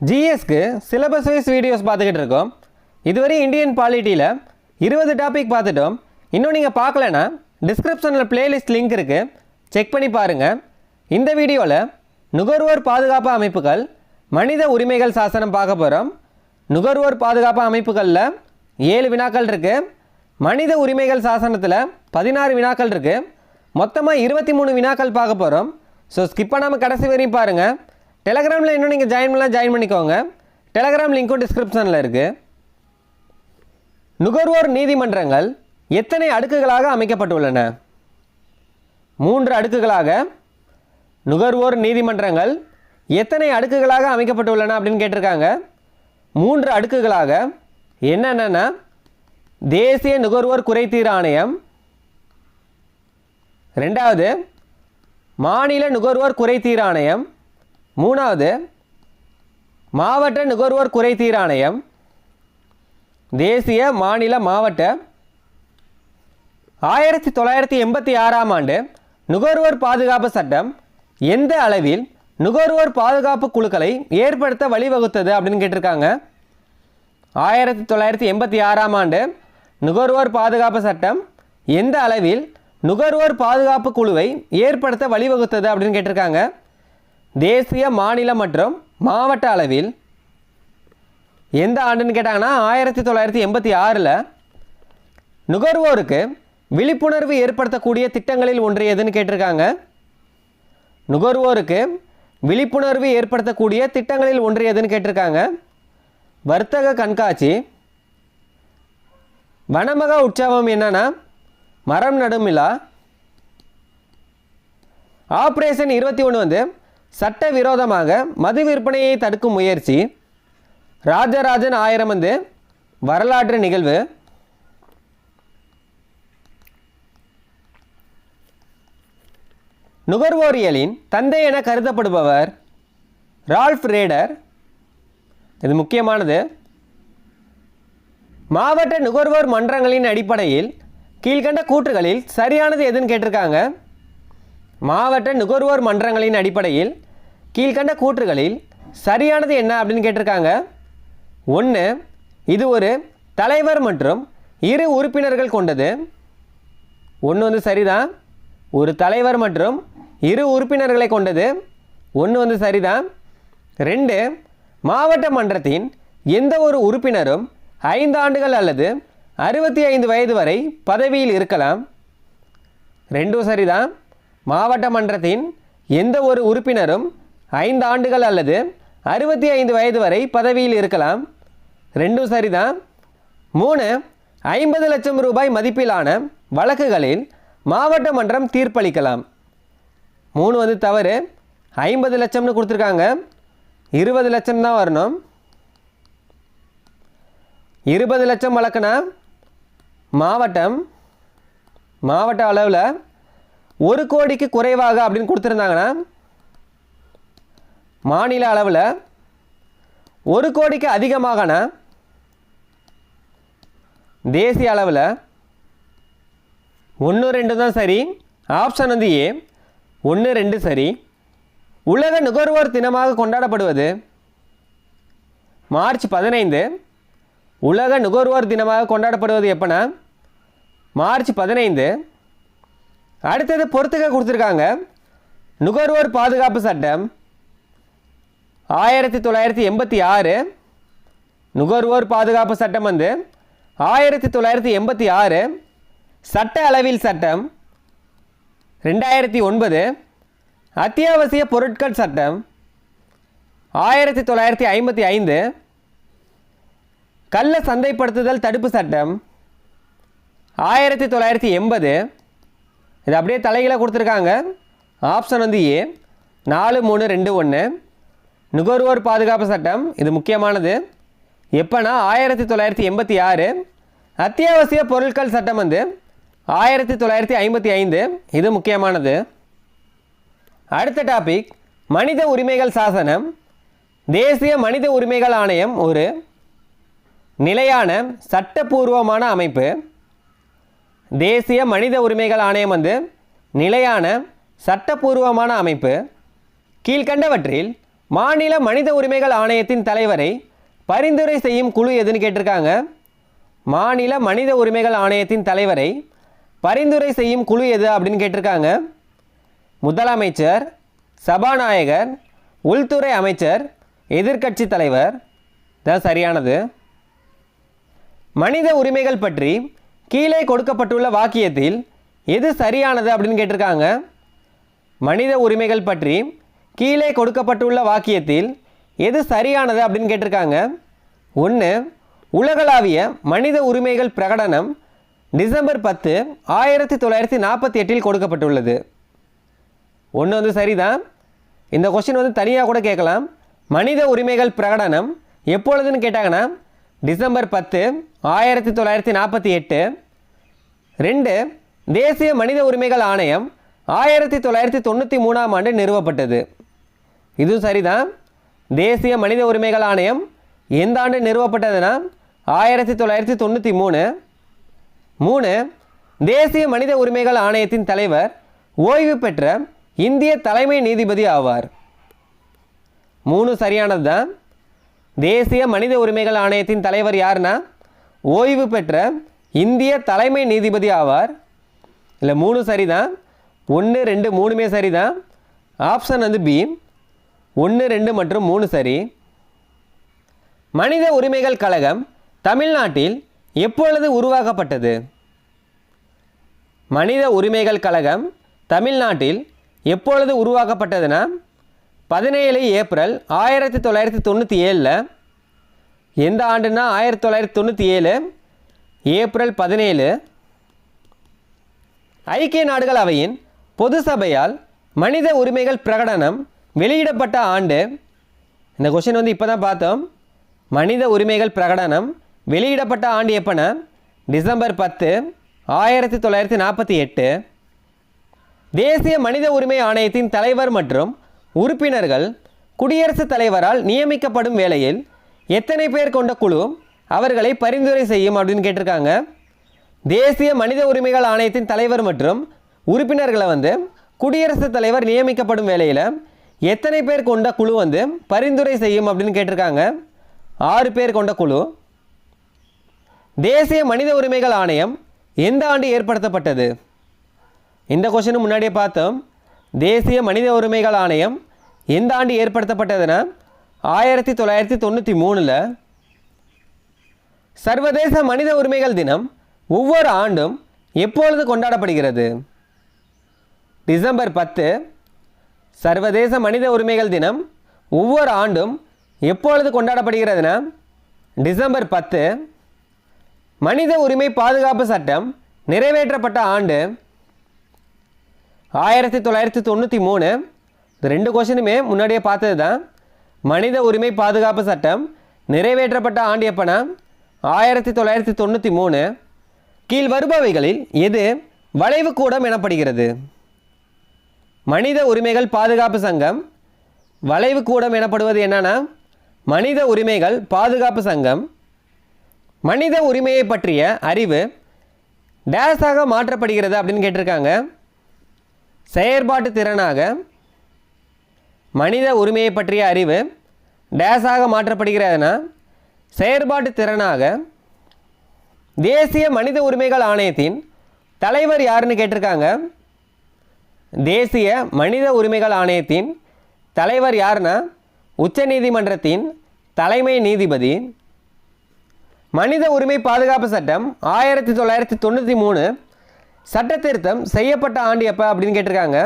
ஜிஎஸ்க்கு syllabus wise videos பார்த்துக்கிட்டு இருக்கோம் இதுவரை இந்தியன் பாலிட்டியில் இருபது டாபிக் பார்த்துட்டோம். இன்னும் நீங்கள் பார்க்கலனா டிஸ்கிரிப்ஷனில் பிளேலிஸ்ட் லிங்க் இருக்குது செக் பண்ணி பாருங்கள் இந்த வீடியோவில் நுகர்வோர் பாதுகாப்பு அமைப்புகள் மனித உரிமைகள் சாசனம் பார்க்க போகிறோம் நுகர்வோர் பாதுகாப்பு அமைப்புகளில் ஏழு வினாக்கள் இருக்குது மனித உரிமைகள் சாசனத்தில் பதினாறு வினாக்கள் இருக்குது மொத்தமாக இருபத்தி மூணு வினாக்கள் பார்க்க போகிறோம் ஸோ ஸ்கிப் பண்ணாமல் கடைசி வரையும் பாருங்கள் டெலகிராமில் இன்னும் நீங்கள் ஜாயின் பண்ணலாம் ஜாயின் பண்ணிக்கோங்க. டெலகிராம் லிங்க்கும் டிஸ்கிரிப்ஷனில் இருக்குது நுகர்வோர் நீதிமன்றங்கள் எத்தனை அடுக்குகளாக அமைக்கப்பட்டுள்ளன? மூன்று அடுக்குகளாக நுகர்வோர் நீதிமன்றங்கள் எத்தனை அடுக்குகளாக அமைக்கப்பட்டுள்ளன அப்படின்னு கேட்டிருக்காங்க. மூன்று அடுக்குகளாக என்னென்னா தேசிய நுகர்வோர் குறைதீர் ஆணையம். ரெண்டாவது மாநில நுகர்வோர் குறைதீர் ஆணையம். மூணாவது மாவட்ட நுகர்வோர் குறைதீர் ஆணையம் தேசிய மாநில மாவட்ட. ஆயிரத்தி தொள்ளாயிரத்தி எண்பத்தி ஆறாம் ஆண்டு நுகர்வோர் பாதுகாப்பு சட்டம் எந்த அளவில் நுகர்வோர் பாதுகாப்பு குழுக்களை ஏற்படுத்த வழிவகுத்தது அப்படின்னு கேட்டிருக்காங்க. ஆயிரத்தி தொள்ளாயிரத்தி எண்பத்தி ஆறாம் ஆண்டு நுகர்வோர் பாதுகாப்பு சட்டம் எந்த அளவில் நுகர்வோர் பாதுகாப்பு குழுவை ஏற்படுத்த வழிவகுத்தது அப்படின்னு கேட்டிருக்காங்க. தேசிய மாநில மற்றும் மாவட்ட அளவில் எந்த ஆண்டுன்னு கேட்டாங்கன்னா ஆயிரத்தி தொள்ளாயிரத்தி எண்பத்தி ஆறில் நுகர்வோருக்கு விழிப்புணர்வு ஏற்படுத்தக்கூடிய திட்டங்களில் ஒன்று எதுன்னு கேட்டிருக்காங்க. நுகர்வோருக்கு விழிப்புணர்வு ஏற்படுத்தக்கூடிய திட்டங்களில் ஒன்று எதுன்னு கேட்டிருக்காங்க. வர்த்தக கண்காட்சி வனமக உற்சவம் என்னன்னா மரம் நடும் ஆப்ரேஷன் இருபத்தி ஒன்று வந்து சட்டவிரோதமாக மது விற்பனையை தடுக்கும் முயற்சி ராஜராஜன் ஆயிரம் வந்து வரலாற்று நிகழ்வு. நுகர்வோரியலின் தந்தை என கருதப்படுபவர் ரால்ஃப் ரேடர். இது முக்கியமானது. மாவட்ட நுகர்வோர் மன்றங்களின் அடிப்படையில் கீழ்கண்ட கூற்றுகளில் சரியானது எதுன்னு கேட்டிருக்காங்க. மாவட்ட நுகர்வோர் மன்றங்களின் அடிப்படையில் கீழ்கண்ட கூற்றுகளில் சரியானது என்ன அப்படின்னு கேட்டிருக்காங்க. ஒன்று இது ஒரு தலைவர் மற்றும் இரு உறுப்பினர்கள் கொண்டது. ஒன்று வந்து சரிதான். ஒரு தலைவர் மற்றும் இரு உறுப்பினர்களை கொண்டது. ஒன்று வந்து சரிதான். ரெண்டு மாவட்ட மன்றத்தின் எந்த ஒரு உறுப்பினரும் ஐந்து ஆண்டுகள் அல்லது அறுபத்தி ஐந்து வயது வரை பதவியில் இருக்கலாம். ரெண்டும் சரிதான். மாவட்ட மன்றத்தின் எந்த ஒரு உறுப்பினரும் ஐந்து ஆண்டுகள் அல்லது அறுபத்தி ஐந்து வயது வரை பதவியில் இருக்கலாம். ரெண்டும் சரிதான். மூணு ஐம்பது லட்சம் ரூபாய் மதிப்பிலான வழக்குகளில் மாவட்ட மன்றம் தீர்ப்பளிக்கலாம். மூணு வந்து தவறு. ஐம்பது லட்சம்னு கொடுத்துருக்காங்க. இருபது லட்சம் தான் வரணும். இருபது லட்சம் வழக்குனா மாவட்டம் மாவட்ட அளவில் ஒரு கோடிக்கு குறைவாக அப்படின்னு கொடுத்துருந்தாங்கன்னா மாநில அளவில் ஒரு கோடிக்கு அதிகமாகனா தேசிய அளவில் ஒன்று ரெண்டு தான் சரி ஆப்ஷன் வந்து ஏ ஒன்று ரெண்டு சரி. உலக நுகர்வோர் தினமாக கொண்டாடப்படுவது மார்ச் பதினைந்து. உலக நுகர்வோர் தினமாக கொண்டாடப்படுவது எப்போனா மார்ச் பதினைந்து. அடுத்தது பொறுத்துக்க கொடுத்துருக்காங்க. நுகர்வோர் பாதுகாப்பு சட்டம். ஆயிரத்தி தொள்ளாயிரத்தி எண்பத்தி ஆறு. நுகர்வோர் பாதுகாப்பு சட்டம் வந்து ஆயிரத்தி தொள்ளாயிரத்தி எண்பத்தி ஆறு. சட்ட அளவில் சட்டம். ரெண்டாயிரத்தி ஒன்பது. அத்தியாவசிய பொருட்கள் சட்டம். ஆயிரத்தி தொள்ளாயிரத்தி ஐம்பத்தி ஐந்து. கள்ள சந்தைப்படுத்துதல் தடுப்பு சட்டம். ஆயிரத்தி தொள்ளாயிரத்தி எண்பது. இது அப்படியே தலைகளாக கொடுத்துருக்காங்க. ஆப்ஷன் வந்து ஏ நாலு மூணு ரெண்டு ஒன்று நுகர்வோர் பாதுகாப்பு சட்டம் இது முக்கியமானது. எப்போனா ஆயிரத்தி தொள்ளாயிரத்தி எண்பத்தி ஆறு. அத்தியாவசிய பொருட்கள் சட்டம் வந்து ஆயிரத்தி தொள்ளாயிரத்தி ஐம்பத்தி ஐந்து. இது முக்கியமானது. அடுத்த டாபிக் மனித உரிமைகள் சாசனம். தேசிய மனித உரிமைகள் ஆணையம் ஒரு நிலையான சட்டப்பூர்வமான அமைப்பு. தேசிய மனித உரிமைகள் ஆணையம் வந்து நிலையான சட்டப்பூர்வமான அமைப்பு கீழ்கண்டவற்றில் மாநில மனித உரிமைகள் ஆணையத்தின் தலைவரை பரிந்துரை செய்யும் குழு எதுன்னு கேட்டிருக்காங்க. மாநில மனித உரிமைகள் ஆணையத்தின் தலைவரை பரிந்துரை செய்யும் குழு எது அப்படின்னு கேட்டிருக்காங்க. முதலமைச்சர் சபாநாயகர் உள்துறை அமைச்சர் எதிர்க்கட்சி தலைவர். தான் சரியானது. மனித உரிமைகள் பற்றி கீழே கொடுக்கப்பட்டுள்ள வாக்கியத்தில் எது சரியானது அப்படின்னு கேட்டிருக்காங்க. மனித உரிமைகள் பற்றி கீழே கொடுக்கப்பட்டுள்ள வாக்கியத்தில் எது சரியானது அப்படின்னு கேட்டிருக்காங்க. ஒன்று உலகளாவிய மனித உரிமைகள் பிரகடனம் டிசம்பர் பத்து ஆயிரத்தி தொள்ளாயிரத்தி நாற்பத்தி எட்டில் கொடுக்கப்பட்டுள்ளது. ஒன்று வந்து சரிதான். இந்த கொஸ்டின் வந்து தனியாக கூட கேட்கலாம். மனித உரிமைகள் பிரகடனம் எப்பொழுதுன்னு கேட்டாங்கன்னா டிசம்பர் பத்து ஆயிரத்தி தொள்ளாயிரத்தி நாற்பத்தி எட்டு. ரெண்டு தேசிய மனித உரிமைகள் ஆணையம் ஆயிரத்தி தொள்ளாயிரத்தி தொண்ணூற்றி மூணாம் ஆண்டு நிறுவப்பட்டது. இதுவும் சரிதான் தேசிய மனித உரிமைகள் ஆணையம் எந்த ஆண்டு நிறுவப்பட்டதுன்னா? ஆயிரத்தி தொள்ளாயிரத்தி தொண்ணூற்றி மூணு. மூணு தேசிய மனித உரிமைகள் ஆணையத்தின் தலைவர் ஓய்வு பெற்ற இந்திய தலைமை நீதிபதி ஆவார். மூணு சரியானது தான் தேசிய மனித உரிமைகள் ஆணையத்தின் தலைவர் யாருன்னா? ஓய்வு பெற்ற இந்திய தலைமை நீதிபதி ஆவார். இல்லை மூணு சரிதான். ஒன்று ரெண்டு மூணுமே சரிதான். ஆப்ஷன் வந்து பி. ஒன்று ரெண்டு மற்றும் மூணு சரி. மனித உரிமைகள் கழகம் தமிழ்நாட்டில் எப்பொழுது உருவாக்கப்பட்டது? மனித உரிமைகள் கழகம் தமிழ்நாட்டில் எப்பொழுது உருவாக்கப்பட்டதுன்னா? பதினேழு ஏப்ரல் ஆயிரத்தி தொள்ளாயிரத்தி தொண்ணூற்றி ஏழில் எந்த ஆண்டுனா ஆயிரத்தி தொள்ளாயிரத்தி தொண்ணூற்றி ஏழு? ஏப்ரல் பதினேழு. ஐக்கிய நாடுகள் அவையின் பொது சபையால் மனித உரிமைகள் பிரகடனம் வெளியிடப்பட்ட ஆண்டு இந்த கொஷின் வந்து இப்போ தான் பார்த்தோம். மனித உரிமைகள் பிரகடனம் வெளியிடப்பட்ட ஆண்டு எப்போனா டிசம்பர் பத்து ஆயிரத்தி தொள்ளாயிரத்தி நாற்பத்தி எட்டு. தேசிய மனித உரிமை ஆணையத்தின் தலைவர் மற்றும் உறுப்பினர்கள் குடியரசுத் தலைவரால் நியமிக்கப்படும் வேளையில் எத்தனை பேர் கொண்ட குழு அவர்களை பரிந்துரை செய்யும் அப்படின்னு கேட்டிருக்காங்க. தேசிய மனித உரிமைகள் ஆணையத்தின் தலைவர் மற்றும் உறுப்பினர்களை வந்து குடியரசுத் தலைவர் நியமிக்கப்படும் வேளையில் எத்தனை பேர் கொண்ட குழு வந்து பரிந்துரை செய்யும் அப்படின்னு கேட்டிருக்காங்க. ஆறு பேர் கொண்ட குழு. தேசிய மனித உரிமைகள் ஆணையம் எந்த ஆண்டு ஏற்படுத்தப்பட்டது? இந்த கொஷனும் முன்னாடியே பார்த்தோம். தேசிய மனித உரிமைகள் ஆணையம் எந்த ஆண்டு ஏற்படுத்தப்பட்டதுன்னா ஆயிரத்தி தொள்ளாயிரத்தி தொண்ணூற்றி மூணில் சர்வதேச மனித உரிமைகள் தினம் ஒவ்வொரு ஆண்டும் எப்பொழுது கொண்டாடப்படுகிறது? டிசம்பர் பத்து சர்வதேச மனித உரிமைகள் தினம் ஒவ்வொரு ஆண்டும் எப்பொழுது கொண்டாடப்படுகிறதுனா டிசம்பர் பத்து மனித உரிமை பாதுகாப்பு சட்டம் நிறைவேற்றப்பட்ட ஆண்டு ஆயிரத்தி தொள்ளாயிரத்தி தொண்ணூற்றி மூணு இந்த ரெண்டு கொஷினுமே முன்னாடியே பார்த்தது தான் மனித உரிமை பாதுகாப்பு சட்டம் நிறைவேற்றப்பட்ட ஆண்டு எப்போனா ஆயிரத்தி தொள்ளாயிரத்தி தொண்ணூற்றி மூணு. கீழ் வருபவைகளில் எது வளைவு கூடம் எனப்படுகிறது? மனித உரிமைகள் பாதுகாப்பு சங்கம். வளைவு கூடம் எனப்படுவது என்னன்னா மனித உரிமைகள் பாதுகாப்பு சங்கம். மனித உரிமையை பற்றிய அறிவு டேஸாக மாற்றப்படுகிறது அப்படின்னு கேட்டிருக்காங்க. செயற்பாட்டு திறனாக மனித உரிமையை பற்றிய அறிவு டேஸாக மாற்றப்படுகிறதுனா செயற்பாட்டு திறனாக தேசிய மனித உரிமைகள் ஆணையத்தின் தலைவர் யாருன்னு கேட்டிருக்காங்க? தேசிய மனித உரிமைகள் ஆணையத்தின் தலைவர் யாருன்னா? உச்சநீதிமன்றத்தின் தலைமை நீதிபதி மனித உரிமை பாதுகாப்பு சட்டம் ஆயிரத்தி தொள்ளாயிரத்தி தொண்ணூற்றி மூணு சட்ட திருத்தம் செய்யப்பட்ட ஆண்டு எப்போ அப்படின்னு கேட்டிருக்காங்க.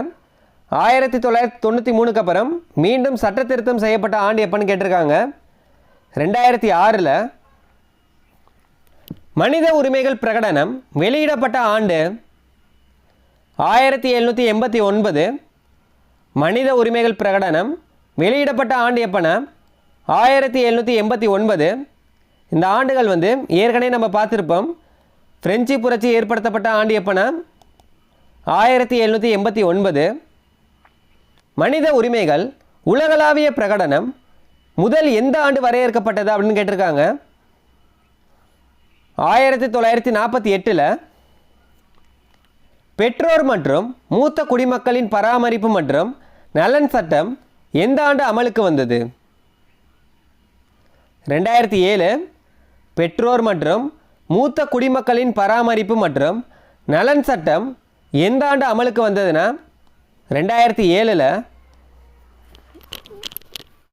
ஆயிரத்தி தொள்ளாயிரத்தி தொண்ணூற்றி மூணுக்கு அப்புறம் மீண்டும் சட்ட திருத்தம் செய்யப்பட்ட ஆண்டு எப்போன்னு கேட்டிருக்காங்க. ரெண்டாயிரத்தி ஆறில் மனித உரிமைகள் பிரகடனம் வெளியிடப்பட்ட ஆண்டு ஆயிரத்தி எழுநூற்றி எண்பத்தி ஒன்பது மனித உரிமைகள் பிரகடனம் வெளியிடப்பட்ட ஆண்டு எப்போனா ஆயிரத்தி எழுநூற்றி எண்பத்தி ஒன்பது. இந்த ஆண்டுகள் வந்து ஏற்கனவே நம்ம பார்த்துருப்போம். பிரெஞ்சு புரட்சி ஏற்படுத்தப்பட்ட ஆண்டு எப்போனா? ஆயிரத்தி எழுநூற்றி எண்பத்தி ஒன்பது. மனித உரிமைகள் உலகளாவிய பிரகடனம் முதல் எந்த ஆண்டு வரையறுக்கப்பட்டது அப்படின்னு கேட்டிருக்காங்க? ஆயிரத்தி தொள்ளாயிரத்தி நாற்பத்தி எட்டில் பெற்றோர் மற்றும் மூத்த குடிமக்களின் பராமரிப்பு மற்றும் நலன் சட்டம் எந்த ஆண்டு அமலுக்கு வந்தது? ரெண்டாயிரத்தி ஏழு பெற்றோர் மற்றும் மூத்த குடிமக்களின் பராமரிப்பு மற்றும் நலன் சட்டம் எந்த ஆண்டு அமலுக்கு வந்ததுன்னா ரெண்டாயிரத்தி ஏழில்